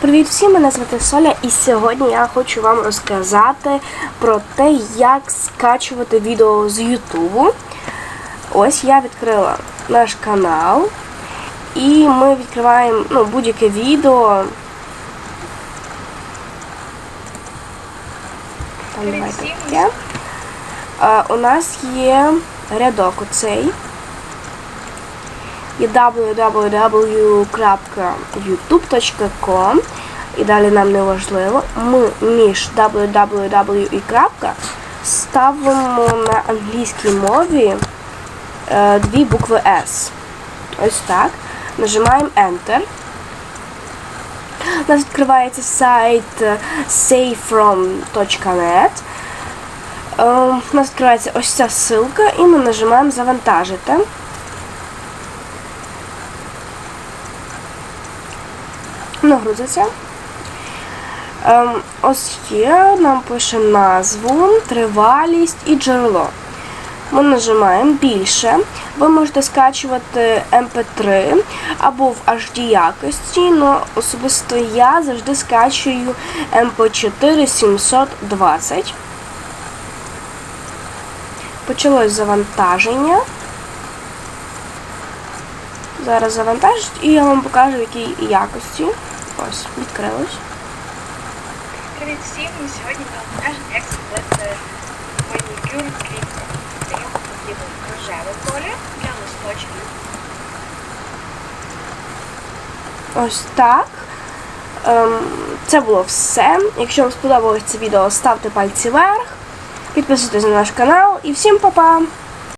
Привіт всім, мене звати Соля, і сьогодні я хочу вам розказати про те, як скачувати відео з Ютубу. Ось я відкрила наш канал, і ми відкриваємо ну, будь-яке відео. Там давайте. А, у нас є рядок оцей. Є www.youtube.com і далі нам не важливо. Ми між www і крапка ставимо на англійській мові е, дві букви S. Ось так. Нажимаємо Enter. У нас відкривається сайт е, savefrom.net. Е, У нас відкривається ось ця ссылка і ми нажимаємо Завантажити. Нагрузиться. Ем, ось є, нам пише назву, тривалість і джерело. Ми нажимаємо більше. Ви можете скачувати MP3 або в HD якості, але особисто я завжди скачую MP4 720. Почалось завантаження. Зараз завантажить і я вам покажу, в якій якості. Ось, відкрилось. Привіт всім! Ми сьогодні вам покажемо, як зробити манікюр квітку. Для нього потрібен рожевий колір для листочків. Ось так. Ем, це було все. Якщо вам сподобалось це відео, ставте пальці вверх, підписуйтесь на наш канал і всім па-па!